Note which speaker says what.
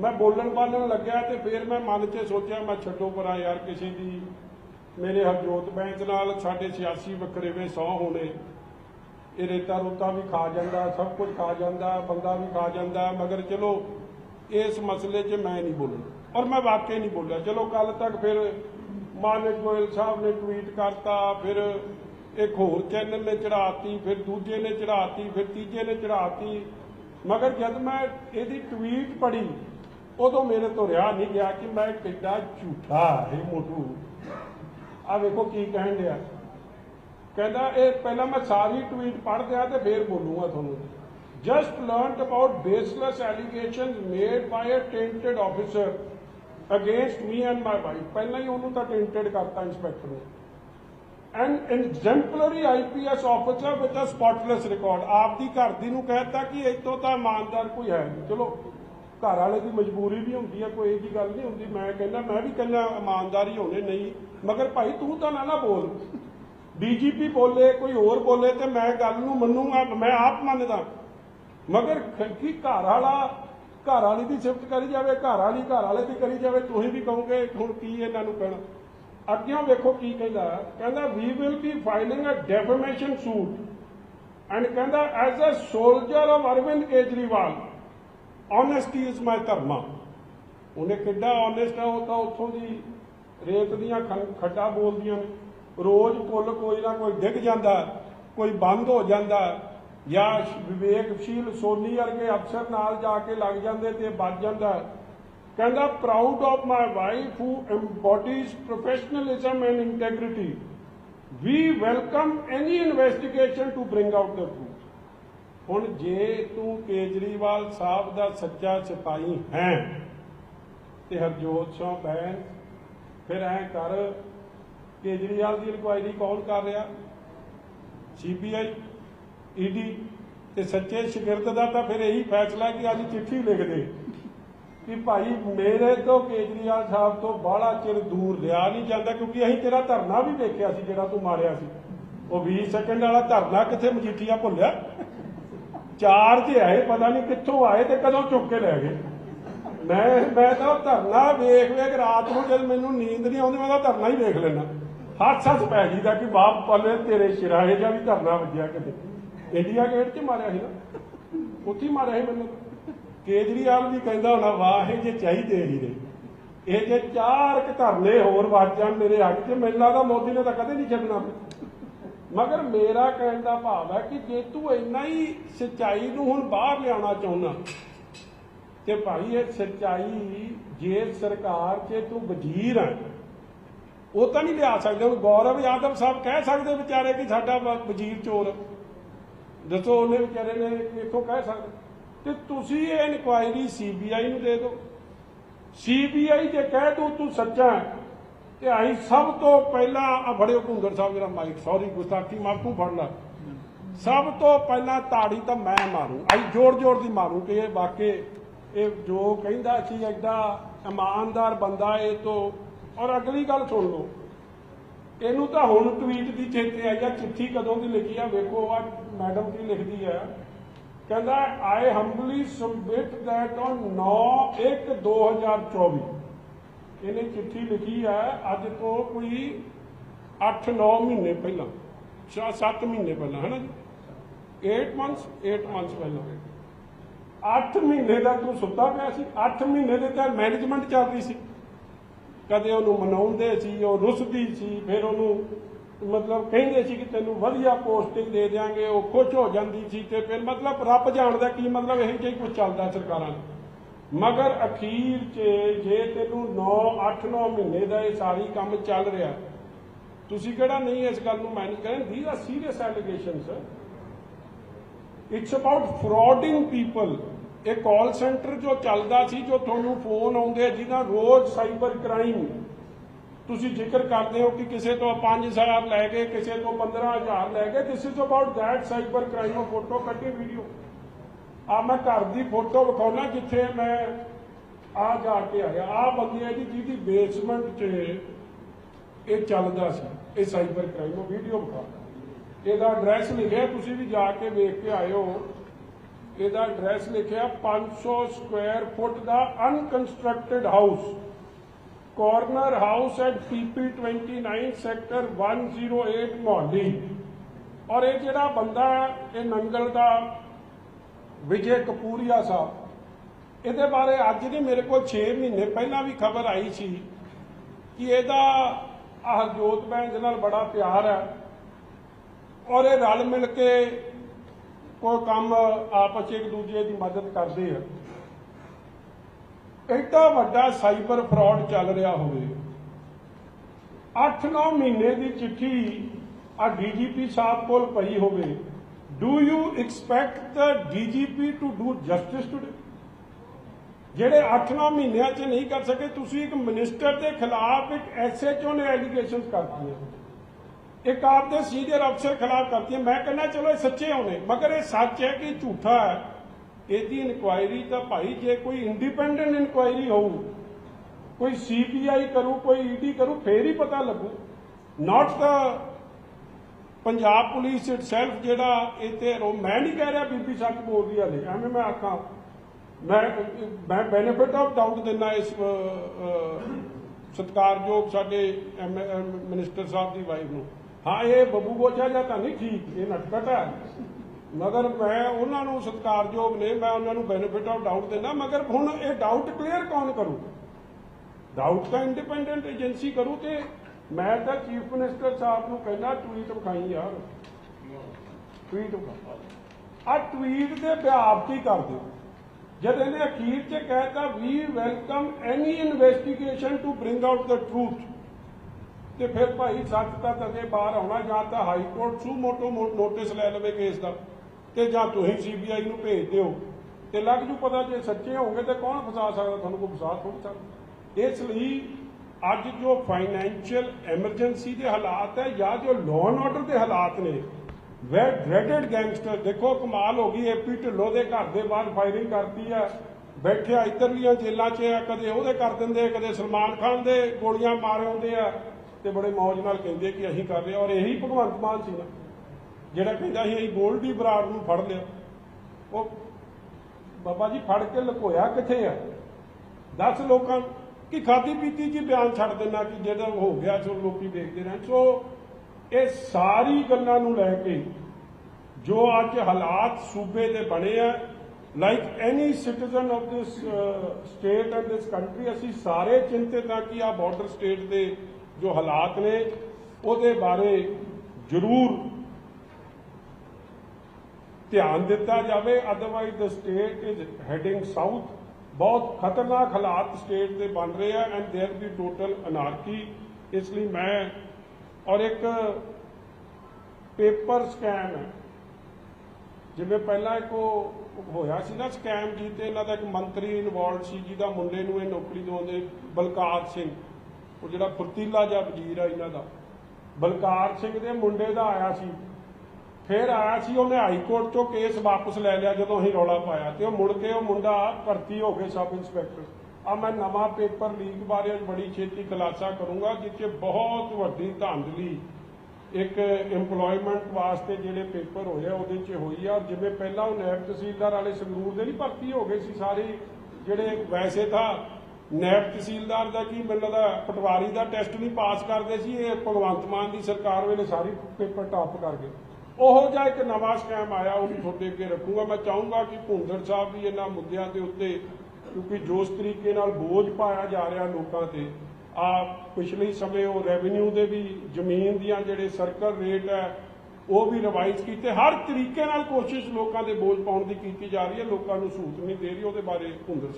Speaker 1: ਮੈਂ ਬੋਲਣ ਬਾਲਣ ਲੱਗਿਆ ਤੇ ਫਿਰ ਮੈਂ ਮਨ 'ਚ ਸੋਚਿਆ, ਮੈਂ ਛੱਡੋ ਪਰਾਂ ਯਾਰ ਕਿਸੇ ਦੀ। ਮੇਰੇ ਹਰਜੋਤ ਬੈਂਚ ਨਾਲ ਸਾਡੇ ਸਿਆਸੀ ਵਕਰੇਵੇਂ ਸੌ ਹੋਣੇ। ਇਹ ਰੇਤਾ ਰੋਤਾ ਵੀ ਖਾ ਜਾਂਦਾ, ਸਭ ਕੁਝ ਖਾ ਜਾਂਦਾ, ਬੰਦਾ ਵੀ ਖਾ ਜਾਂਦਾ, ਮਗਰ ਚਲੋ, ਇਸ ਮਸਲੇ 'ਚ ਮੈਂ ਨਹੀਂ ਬੋਲਣਾ। ਔਰ ਮੈਂ ਵਾਕਈ ਨਹੀਂ ਬੋਲਿਆ। ਚਲੋ ਕੱਲ ਤੱਕ ਫਿਰ ਮਾਨਕ ਗੋਇਲ ਸਾਹਿਬ ਨੇ ਟਵੀਟ ਕਰਤਾ, ਫਿਰ ਇੱਕ ਹੋਰ ਚੈਨਲ ਨੇ ਚੜਾਤੀ ਫਿਰ ਦੂਜੇ ਨੇ ਚੜਾਤੀ ਫਿਰ ਤੀਜੇ ਨੇ ਚੜਾਤੀ ਮਗਰ ਜਦ ਮੈਂ ਇਹਦੀ ਟਵੀਟ ਪੜ੍ਹੀ ਉਦੋਂ ਮੇਰੇ ਤੋਂ ਰਿਹਾ ਨਹੀਂ ਗਿਆ ਕਿ ਮੈਂ ਕਿੱਡਾ ਝੂਠਾ ਹੈ ਮੋਟੂ। ਆ ਵੇਖੋ ਕੀ ਕਹਿਣ ਡਿਆ। ਕਹਿੰਦਾ, ਇਹ ਪਹਿਲਾਂ ਮੈਂ ਸਾਰੀ ਟਵੀਟ ਪੜ੍ਹ ਦਿਆਂ ਤੇ ਫੇਰ ਬੋਲੂਗਾ ਤੁਹਾਨੂੰ। Just learned about baseless allegations made by a tainted officer against me and my wife ਪਹਿਲਾਂ ਹੀ ਉਹਨੂੰ ਤਾਂ ਟੈਂਟਡ ਕਰਤਾ ਇੰਸਪੈਕਟਰ ਨੇ। An exemplary IPS officer with a spotless record ਆਪਦੀ ਘਰ ਦੀ ਨੂੰ ਕਹਿਤਾ ਕਿ ਇਤੋਂ ਤਾਂ ਇਮਾਨਦਾਰ ਕੋਈ ਹੈ ਨਹੀਂ। ਚਲੋ ਘਰ ਵਾਲੇ ਦੀ ਮਜਬੂਰੀ ਵੀ ਹੁੰਦੀ ਹੈ ਕੋਈ ਇਹ ਜੀ ਗੱਲ ਨਹੀਂ ਹੁੰਦੀ। ਮੈਂ ਕਹਿੰਦਾ, ਮੈਂ ਵੀ ਕਹਿੰਦਾ, ਇਮਾਨਦਾਰੀ ਹੋਣੇ ਨਹੀਂ। ਮਗਰ ਭਾਈ, ਤੂੰ ਤਾਂ ਨਾ ਨਾ ਬੋਲ। ਡੀਜੀਪੀ ਬੋਲੇ, ਕੋਈ ਹੋਰ ਬੋਲੇ ਤੇ ਮੈਂ ਗੱਲ ਨੂੰ ਮੰਨੂਗਾ, ਮੈਂ ਆਪ ਮੰਨਦਾ। ਮਗਰ ਕੀ ਘਰ ਵਾਲਾ, ਘਰ ਵਾਲੀ ਦੀ ਸਿਫਤ ਕਰੀ ਜਾਵੇ, ਘਰ ਵਾਲੀ ਘਰ ਵਾਲੇ ਦੀ ਕਰੀ ਜਾਵੇ ਤੁਸੀਂ ਵੀ ਕਹੋਗੇ, ਹੁਣ ਕੀ ਇਹਨਾਂ ਨੂੰ ਕਹਿਣਾ। ਅੱਗੇ ਵੇਖੋ ਕੀ ਕਹਿੰਦਾ। ਕਹਿੰਦਾ ਵੀ will be filing a defamation suit and ਕਹਿੰਦਾ as a soldier of Arvind Kejriwal honesty is my dharma. ਉਹਨੇ ਕਿੱਡਾ ਓਨੈਸਟ ਆ, ਉਹ ਤਾਂ ਉੱਥੋਂ ਦੀ ਰੇਤ ਦੀਆਂ ਖੰ- ਬੋਲਦੀਆਂ ਨੇ। ਰੋਜ਼ ਪੁੱਲ ਕੋਈ ਨਾ ਕੋਈ ਡਿੱਗ ਜਾਂਦਾ, ਕੋਈ ਬੰਦ ਹੋ ਜਾਂਦਾ, ਜਾਂ ਵਿਵੇਕਸ਼ੀਲ ਸੋਨੀ ਵਰਗੇ ਅਫਸਰ ਨਾਲ ਜਾ ਕੇ ਲੱਗ ਜਾਂਦੇ ਤੇ ਬਚ ਜਾਂਦਾ। ਕਹਿੰਦਾ proud of my wife who embodies professionalism and integrity, we welcome any investigation to bring out the ਹੁਣ ਜੇ ਤੂੰ ਕੇਜਰੀਵਾਲ ਸਾਹਿਬ ਦਾ ਸੱਚਾ ਸਿਪਾਹੀ ਹੈ ਤੇ ਹਰਜੋਤ ਸਿੰਘ ਬੈਨ ਫਿਰ ਐ ਕਰ, ਕੇਜਰੀਵਾਲ ਦੀ ਇਨਕੁਆਇਰੀ ਕੌਣ ਕਰ ਰਿਹਾ? ਸੀਬੀਆਈ ਈਡੀ ਤੇ ਸੱਚੇ ਸ਼ਾਗਿਰਦ ਦਾ ਤਾਂ ਫਿਰ ਇਹੀ ਫੈਸਲਾ ਕਿ ਅੱਜ ਚਿੱਠੀ ਲਿਖ ਦੇ ਕਿ ਭਾਈ ਮੇਰੇ ਤੋਂ ਕੇਜਰੀਵਾਲ ਸਾਹਿਬ ਤੋਂ ਬਾਹਲਾ ਚਿਰ ਦੂਰ ਲਿਆ ਨਹੀਂ ਜਾਂਦਾ, ਕਿਉਂਕਿ ਅਸੀਂ ਤੇਰਾ ਧਰਨਾ ਵੀ ਵੇਖਿਆ ਸੀ ਜਿਹੜਾ ਤੂੰ ਮਾਰਿਆ ਸੀ। ਉਹ 20 ਸੈਕਿੰਡ ਵਾਲਾ ਧਰਨਾ ਕਿੱਥੇ ਮਜੀਠੀਆ ਭੁੱਲਿਆ? ਚਾਰ ਜੇ ਆਏ, ਪਤਾ ਨਹੀਂ ਕਿੱਥੋਂ ਆਏ ਤੇ ਕਦੋਂ ਚੁੱਕ ਕੇ ਲੈ ਗਏ। ਮੈਂ ਮੈਂ ਤਾਂ ਧਰਨਾ ਵੇਖ ਵੇਖ ਰਾਤ ਨੂੰ ਜਦ ਮੈਨੂੰ ਨੀਂਦ ਨਹੀਂ ਆਉਂਦੀ, ਮੈਂ ਤਾਂ ਧਰਨਾ ਹੀ ਵੇਖ ਲੈਣਾ ਹੱਥ ਹੱਥ ਪੈ ਜੀਦਾ ਕਿ ਬਾਪ ਪੱਲੇ ਤੇਰੇ ਸ਼ਿਰਾਏ ਜਾਂ ਵੀ ਧਰਨਾ ਵੱਜਿਆ ਕਿਤੇ। ਇੰਡੀਆ ਗੇਟ 'ਚ ਮਾਰਿਆ ਸੀ ਨਾ। ਉੱਥੇ ਮਾਰਿਆ ਸੀ ਮੈਨੂੰ। ਕੇਜਰੀਵਾਲ ਵੀ ਕਹਿੰਦਾ ਹੋਣਾ, ਵਾਹ, ਇਹ ਜੇ ਚਾਹੀਦੇ ਹੀ ਨੇ। ਇਹ ਜੇ ਚਾਰ ਕੁ ਧਰਨੇ ਹੋਰ ਵੱਜ ਜਾਣ ਮੇਰੇ ਹੱਥ 'ਚ, ਮੈਨੂੰ ਲੱਗਦਾ ਮੋਦੀ ਨੇ ਤਾਂ ਕਦੇ ਨਹੀਂ ਛੱਡਣਾ। ਮਗਰ ਮੇਰਾ ਕਹਿਣ ਦਾ ਭਾਵ ਹੈ ਕਿ ਜੇ ਤੂੰ ਇੰਨਾ ਹੀ ਸੱਚਾਈ ਨੂੰ ਹੁਣ ਬਾਹਰ ਲਿਆਉਣਾ ਚਾਹੁੰਦਾ, ਤੇ ਭਾਈ ਇਹ ਸੱਚਾਈ ਜੇ ਸਰਕਾਰ 'ਚ ਤੂੰ ਵਜ਼ੀਰ ਹੈ ਉਹ ਤਾਂ ਨਹੀਂ ਲਿਆ ਸਕਦੇ। ਹੁਣ ਗੌਰਵ ਯਾਦਵ ਸਾਹਿਬ ਕਹਿ ਸਕਦੇ ਵਿਚਾਰੇ ਕਿ ਸਾਡਾ ਵਜ਼ੀਰ ਚੋਰ। ਦੱਸੋ ਉਹਨੇ ਵਿਚਾਰੇ ਨੇ ਇੱਥੋਂ ਕਹਿ ਸਕਦੇ। ਤੇ ਤੁਸੀਂ ਇਹ ਇਨਕੁਆਇਰੀ ਸੀਬੀਆਈ ਨੂੰ ਦੇ ਦਿਓ। ਸੀਬੀਆਈ ਜੇ ਕਹਿ ਦੂ ਤੂੰ ਸੱਚਾ ਹੈ ਤੇ ਅਸੀਂ ਸਭ ਤੋਂ ਪਹਿਲਾਂ ਆ ਫੜਿਓ ਭੁੰਦਰ ਸਾਹਿਬ ਜਿਹੜਾ ਮਾਈਕ ਸੌਰੀ ਗੁਸਤਾਖੀ ਮਾਫੂ ਫੜ ਸਭ ਤੋਂ ਪਹਿਲਾਂ ਤਾੜੀ ਤਾਂ ਮੈਂ ਮਾਰੂ ਅਸੀਂ ਜੋਰ ਜੋਰ ਦੀ ਮਾਰੂ ਕਿ ਇਹ ਵਾਕੇ ਇਹ ਜੋ ਕਹਿੰਦਾ ਸੀ ਐਡਾ ਇਮਾਨਦਾਰ ਬੰਦਾ ਇਹ ਤੋਂ। ਔਰ ਅਗਲੀ ਗੱਲ ਸੁਣ ਲਓ, ਇਹਨੂੰ ਤਾਂ ਹੁਣ ਟਵੀਟ ਦੀ ਚੇਤੇ ਆਈ ਆ, ਚਿੱਠੀ ਕਦੋਂ ਦੀ ਲਿਖੀ ਆ, ਵੇਖੋ ਆ ਮੈਡਮ ਕੀ ਲਿਖਦੀ ਆ। ਕਹਿੰਦਾ I humbly submit that on 9 1 2024 ਇਹਨੇ ਚਿੱਠੀ ਲਿਖੀ ਆ, ਅੱਜ ਤੋਂ ਕੋਈ 8-9 ਮਹੀਨੇ ਪਹਿਲਾਂ 7 ਮਹੀਨੇ ਪਹਿਲਾਂ ਹੈ ਨਾ ਜੀ? 8 ਮੰਥਸ 8 ਮੰਥਸ ਪਹਿਲਾਂ। 8 ਮਹੀਨੇ ਦਾ ਤੂੰ ਸੁੱਤਾ ਪਿਆ ਸੀ 8 ਮਹੀਨੇ ਦੇ ਤਾਂ ਮੈਨੇਜਮੈਂਟ ਚੱਲ ਰਹੀ ਸੀ। ਕਦੇ ਉਹਨੂੰ ਮਨਾਉਂਦੇ ਸੀ, ਉਹ ਰੁੱਸਦੀ ਸੀ, ਫਿਰ ਉਹਨੂੰ ਮਤਲਬ ਕਹਿੰਦੇ ਸੀ ਕਿ ਤੈਨੂੰ ਵਧੀਆ ਪੋਸਟਿੰਗ ਦੇ ਦਿਆਂਗੇ, ਉਹ ਖੁਸ਼ ਹੋ ਜਾਂਦੀ ਸੀ ਤੇ ਫਿਰ ਮਤਲਬ ਰੱਬ ਜਾਣਦਾ ਕੀ ਮਤਲਬ ਇਹ ਜਿਹੀ ਹੀ ਕੁਝ ਚੱਲਦਾ ਸਰਕਾਰਾਂ ਦਾ ਮਗਰ ਅਖੀਰ 'ਚ ਜੇ ਤੈਨੂੰ 9 8 9 ਮਹੀਨੇ ਦਾ ਇਹ ਸਾਰੀ ਕੰਮ ਚੱਲ ਰਿਹਾ, ਤੁਸੀਂ ਕਿਹੜਾ ਨਹੀਂ ਇਸ ਗੱਲ ਨੂੰ ਮੈਨੇਜ ਕਰਨ these are serious allegations it's about frauding people ਇਹ ਕਾਲ ਸੈਂਟਰ ਜੋ ਚੱਲਦਾ ਸੀ, ਜੋ ਤੁਹਾਨੂੰ ਫੋਨ ਆਉਂਦੇ ਜਿਹਦਾ ਰੋਜ਼ ਸਾਈਬਰ ਕ੍ਰਾਈਮ ਤੁਸੀਂ ਜ਼ਿਕਰ ਕਰਦੇ ਹੋ ਕਿ ਕਿਸੇ ਤੋਂ 5000 ਲੈ ਗਏ, ਕਿਸੇ ਤੋਂ 15000 ਲੈ ਗਏ this is about that cyber crime ਉਹ ਫੋਟੋ ਕੱਢੀ ਵੀਡੀਓ ਆ ਮੈਂ ਘਰ ਦੀ ਫੋਟੋ ਵਿਖਾਉਣਾ ਜਿੱਥੇ ਮੈਂ ਆ ਜਾ ਕੇ ਆਇਆ। ਆ ਬੰਦੇ ਆ ਜੀ ਜਿਹਦੀ ਬੇਸਮੈਂਟ 'ਚ ਇਹ ਚੱਲਦਾ ਸੀ, ਇਹ ਸਾਈਬਰ ਕ੍ਰਾਈਮ ਉਹ ਵੀਡੀਓ ਵਿਖਾ ਇਹਦਾ ਐਡਰੈਸ ਲਿਖਿਆ, ਤੁਸੀਂ ਵੀ ਜਾ ਕੇ ਵੇਖ ਕੇ ਆਇਓ। ਇਹਦਾ ਐਡਰੈਸ ਲਿਖਿਆ 500 square foot the unconstructed house corner house at PP 29 sector 108 Mohali ਔਰ ਇਹ ਜਿਹੜਾ ਬੰਦਾ ਇਹ ਨੰਗਲ ਦਾ ਵਿਜੇ ਕਪੂਰੀਆ ਸਾਹਿਬ। ਇਹਦੇ ਬਾਰੇ ਅੱਜ ਦੀ ਮੇਰੇ ਕੋਲ 6 ਮਹੀਨੇ ਪਹਿਲਾਂ ਵੀ ਖਬਰ ਆਈ ਸੀ ਕਿ ਇਹਦਾ ਹਰਜੋਤ ਬੈਂਸ ਨਾਲ ਬੜਾ ਪਿਆਰ ਹੈ ਔਰ ਇਹ ਰਲ ਮਿਲ ਕੇ ਕੋਈ ਕੰਮ ਆਪਸ 'ਚ ਇੱਕ ਦੂਜੇ ਦੀ ਮਦਦ ਕਰਦੇ ਆ। ਐਡਾ ਵੱਡਾ ਸਾਈਬਰ ਫਰਾਡ ਚੱਲ ਰਿਹਾ ਹੋਵੇ। 8-9 ਮਹੀਨੇ ਦੀ ਚਿੱਠੀ ਆ ਡੀਜੀਪੀ ਸਾਹਿਬ ਕੋਲ ਪਈ ਹੋਵੇ। Do you expect the DGP to do justice today ਜਿਹੜੇ 8-9 ਮਹੀਨਿਆਂ 'ਚ ਨਹੀਂ ਕਰ ਸਕੇ, ਤੁਸੀਂ ਇੱਕ ਮਿਨਿਸਟਰ ਦੇ ਖਿਲਾਫ ਇੱਕ ਐਸਐਚਓ ਨੇ ਐਲੀਗੇਸ਼ਨਸ ਕਰਤੀਆਂ ਇੱਕ ਆਪ ਦੇ ਸੀਨੀਅਰ ਅਫਸਰ ਖਿਲਾਫ ਕਰਤੀਆਂ ਮੈਂ ਕਹਿੰਦਾ, ਚਲੋ ਇਹ ਸੱਚੇ ਹੋਣੇ, ਮਗਰ ਇਹ ਸੱਚ ਹੈ ਕਿ ਝੂਠਾ ਹੈ। ਇਹਦੀ ਇਨਕੁਆਇਰੀ ਤਾਂ ਭਾਈ, ਜੇ ਕੋਈ ਇੰਡੀਪੈਂਡੈਂਟ ਇਨਕੁਆਇਰੀ ਹੋਊ, ਕੋਈ ਸੀਬੀਆਈ ਕਰੂ, ਕੋਈ ਈਡੀ ਕਰੂ, ਫੇਰ ਹੀ ਪਤਾ ਲੱਗੂ। Not the Punjab police itself ਜਿਹੜਾ ਇੱਥੇ ਰੋ ਮੈਂ ਨਹੀਂ ਕਹਿ ਰਿਹਾ ਬੀਬੀ ਸੱਚ ਬੋਲਦੀ ਹਲੇ ਐਵੇਂ ਮੈਂ ਆਖਾਂ। ਮੈਂ ਮੈਂ ਬੈਨੀਫਿਟ ਆਫ ਡਾਊਟ ਦਿੰਦਾ ਇਸ ਅਹ, ਸਤਿਕਾਰਯੋਗ ਸਾਡੇ ਮਿਨਿਸਟਰ ਸਾਹਿਬ ਦੀ ਵਾਈਫ ਨੂੰ। ਹਾਂ ਇਹ ਬੱਬੂ ਬੋਚਾ ਜਾਂ ਤਾਂ ਨਹੀਂ ਠੀਕ ਇਹ ਨਟਕਟ ਹੈ। ਮਗਰ ਮੈਂ ਉਹਨਾਂ ਨੂੰ ਸਤਿਕਾਰਯੋਗ ਨੇ ਮੈਂ ਉਹਨਾਂ ਨੂੰ ਬੈਨੀਫਿਟ ਆਫ ਡਾਊਟ ਦਿੰਦਾ ਮਗਰ ਹੁਣ ਇਹ ਡਾਊਟ ਕਲੀਅਰ ਕੌਣ ਕਰੂ? ਡਾਊਟ ਤਾਂ ਇੰਡੀਪੈਂਡੈਂਟ ਏਜੰਸੀ ਕਰੂ ਤੇ ਮੈਂ ਤਾਂ ਚੀਫ ਮਿਨਿਸਟਰ ਸਾਹਿਬ ਨੂੰ ਕਹਿੰਦਾ ਟਵੀਟ ਵਿਖਾਈ ਯਾਰ। ਟਵੀਟ ਵਿਖਾ। ਆ ਟਵੀਟ ਦੇ ਵਿਆਪਤੀ ਕਰ ਦਿਓ? ਜਦ ਇਹਨੇ ਅਖੀਰ 'ਚ ਕਹਿਤਾ ਵੀ welcome any investigation to bring out the truth ਤੇ ਫਿਰ ਭਾਈ ਸੱਚ ਤਾਂ ਤਦੇ ਬਾਹਰ ਆਉਣਾ, ਜਾਂ ਤਾਂ high court suo motu notice ਲੈ ਲਵੇ ਕੇਸ ਦਾ, ਤੇ ਜਾਂ ਤੁਸੀਂ ਸੀਬੀਆਈ ਨੂੰ ਭੇਜ ਦਿਓ। ਤੇ ਲੱਗ ਜੂ ਪਤਾ ਜੇ ਸੱਚੇ ਹੋਗੇ ਤੇ ਕੌਣ ਫਸਾ ਸਕਦਾ, ਤੁਹਾਨੂੰ ਕੋਈ ਫਸਾ ਥੋੜੀ ਸਕਦਾ। ਇਸ ਲਈ ਅੱਜ ਜੋ ਫਾਈਨੈਂਸ਼ੀਅਲ ਐਮਰਜੈਂਸੀ ਦੇ ਹਾਲਾਤ ਹੈ ਜਾਂ ਜੋ ਲਾਅ ਆਰਡਰ ਦੇ ਹਾਲਾਤ ਨੇ ਵੈ ਡਰੈਡਡ ਗੈਂਗਸਟਰ ਦੇਖੋ ਕਮਾਲ ਹੋ ਗਈ ਏਪੀ ਢਿੱਲੋਂ ਦੇ ਘਰ ਦੇ ਬਾਹਰ ਫਾਇਰਿੰਗ ਕਰਦੀ ਆ, ਬੈਠਿਆ ਇੱਧਰਲੀਆਂ ਜੇਲ੍ਹਾਂ 'ਚ ਆ, ਕਦੇ ਉਹਦੇ ਕਰ ਦਿੰਦੇ ਕਦੇ ਸਲਮਾਨ ਖਾਨ ਦੇ ਗੋਲੀਆਂ ਮਾਰ ਆਉਂਦੇ ਆ, ਤੇ ਬੜੇ ਮੌਜ ਨਾਲ ਕਹਿੰਦੇ ਕਿ ਅਸੀਂ ਕਰ ਰਹੇ ਔਰ ਇਹੀ ਭਗਵੰਤ ਮਾਨ ਸੀ ਨਾ, ਜਿਹੜਾ ਕਹਿੰਦਾ ਸੀ, ਅਸੀਂ ਗੋਲਡੀ ਬਰਾੜ ਨੂੰ ਫੜ ਲਿਆ। ਉਹ ਬਾਬਾ ਜੀ ਫੜ ਕੇ ਲੁਕੋਇਆ ਕਿੱਥੇ ਆ? ਦੱਸ ਲੋਕਾਂ ਕਿ ਖਾਦੀ ਪੀਤੀ ਜੀ ਬਿਆਨ ਛੱਡ ਦੇਣਾ ਕਿ ਜਿਹੜਾ ਹੋ ਗਿਆ ਸੋ ਲੋਕੀ ਦੇਖਦੇ ਰਹਿਣ। ਸੋ ਇਹ ਸਾਰੀ ਗੱਲਾਂ ਨੂੰ ਲੈ ਕੇ ਜੋ ਅੱਜ ਹਾਲਾਤ ਸੂਬੇ ਦੇ ਬਣੇ ਆ like any citizen of this state and this country ਅਸੀਂ ਸਾਰੇ ਚਿੰਤਿਤ ਆ ਕਿ ਆ ਬਾਰਡਰ ਸਟੇਟ ਦੇ ਜੋ ਹਾਲਾਤ ਨੇ, ਉਹਦੇ ਬਾਰੇ ਜ਼ਰੂਰ ਧਿਆਨ ਦਿੱਤਾ ਜਾਵੇ। Otherwise the state is heading south ਬਹੁਤ ਖਤਰਨਾਕ ਹਾਲਾਤ ਸਟੇਟ ਦੇ ਬਣ ਰਹੇ ਆ and there be total anarchy ਇਸ ਲਈ ਮੈਂ ਔਰ ਇੱਕ ਪੇਪਰ ਸਕੈਮ ਹੈ ਜਿਵੇਂ ਪਹਿਲਾਂ ਇੱਕ ਉਹ ਹੋਇਆ ਸੀ ਨਾ ਸਕੈਮ ਜੀ ਤੇ ਇਹਨਾਂ ਦਾ ਇੱਕ ਮੰਤਰੀ ਇਨਵੋਲਡ ਸੀ ਜਿਹਦਾ ਮੁੰਡੇ ਨੂੰ ਇਹ ਨੌਕਰੀ ਦਿਵਾਉਂਦੇ ਬਲਕਾਰ ਸਿੰਘ ਉਹ ਜਿਹੜਾ ਫੁਰਤੀਲਾ ਜਿਹਾ ਵਜ਼ੀਰ ਆ ਇਹਨਾਂ ਦਾ ਬਲਕਾਰ ਸਿੰਘ ਦੇ ਮੁੰਡੇ ਦਾ ਆਇਆ ਸੀ ਫਿਰ ਆਇਆ ਸੀ ਉਹਨੇ ਹਾਈ ਕੋਰਟ ਤੋਂ ਕੇਸ ਵਾਪਸ ਲੈ ਲਿਆ ਜਦੋਂ ਅਸੀਂ ਰੌਲਾ ਪਾਇਆ ਤੇ ਉਹ ਮੁੜ ਕੇ ਉਹ ਮੁੰਡਾ ਭਰਤੀ ਹੋ ਕੇ ਸਬ ਇੰਸਪੈਕਟਰ। ਆ ਮੈਂ ਨਵਾਂ ਪੇਪਰ ਲੀਕ ਬਾਰੇ ਬੜੀ ਛੇਤੀ ਖੁਲਾਸਾ ਕਰੂੰਗਾ ਜਿੱਥੇ ਬਹੁਤ ਵੱਡੀ ਧਾਂਦਲੀ ਇੱਕ EMPLOYMENT ਵਾਸਤੇ ਜਿਹੜੇ ਪੇਪਰ ਹੋਏ ਆ, ਉਹਦੇ 'ਚ ਹੋਈ ਆ। ਔਰ ਜਿਵੇਂ ਪਹਿਲਾਂ ਉਹ ਨੈਬ ਤਹਿਸੀਲਦਾਰ ਵਾਲੇ ਸੰਗਰੂਰ ਦੇ ਨਹੀਂ ਭਰਤੀ ਹੋ ਗਏ ਸੀ ਸਾਰੇ, ਜਿਹੜੇ ਵੈਸੇ ਤਾਂ ਨੈਬ ਤਹਿਸੀਲਦਾਰ ਦਾ ਕੀ ਮੈਨੂੰ ਲੱਗਦਾ ਪਟਵਾਰੀ ਦਾ ਟੈਸਟ ਨਹੀਂ ਪਾਸ ਕਰਦੇ ਸੀ, ਇਹ ਭਗਵੰਤ ਮਾਨ ਦੀ ਸਰਕਾਰ ਵੇਲੇ ਸਾਰੀ ਪੇਪਰ ਟਾਪ ਕਰ ਗਏ। ਉਹੋ ਜਿਹਾ ਇੱਕ ਨਵਾਂ ਸਕੈਮ ਆਇਆ, ਉਹ ਵੀ ਤੁਹਾਡੇ ਅੱਗੇ ਰੱਖੂਗਾ। ਮੈਂ ਚਾਹੂੰਗਾ ਕਿ ਭੁੰਦੜ ਸਾਹਿਬ ਵੀ ਇਹਨਾਂ ਮੁੱਦਿਆਂ ਦੇ ਉੱਤੇ ਕਿਉਂਕਿ ਜੋ ਤਰੀਕੇ ਨਾਲ ਬੋਝ ਪਾਇਆ ਜਾ ਰਿਹਾ ਲੋਕਾਂ ਤੇ। ਆ ਪਿਛਲੇ ਸਮੇਂ ਉਹ ਰੈਵਨਿਊ ਦੇ ਵੀ ਜ਼ਮੀਨ ਦੀਆਂ ਜਿਹੜੇ ਸਰਕਲ ਰੇਟ ਹੈ, ਉਹ ਵੀ ਰਿਵਾਈਜ਼ ਕੀਤੇ। ਹਰ ਤਰੀਕੇ ਨਾਲ ਕੋਸ਼ਿਸ਼ ਲੋਕਾਂ ਦੇ ਬੋਝ ਪਾਉਣ ਦੀ ਕੀਤੀ ਜਾ ਰਹੀ ਹੈ। ਲੋਕਾਂ ਨੂੰ ਸਹੂਲਤ ਨਹੀਂ ਦੇ ਰਹੀ। ਉਹਦੇ ਬਾਰੇ ਭੁੰਦਰ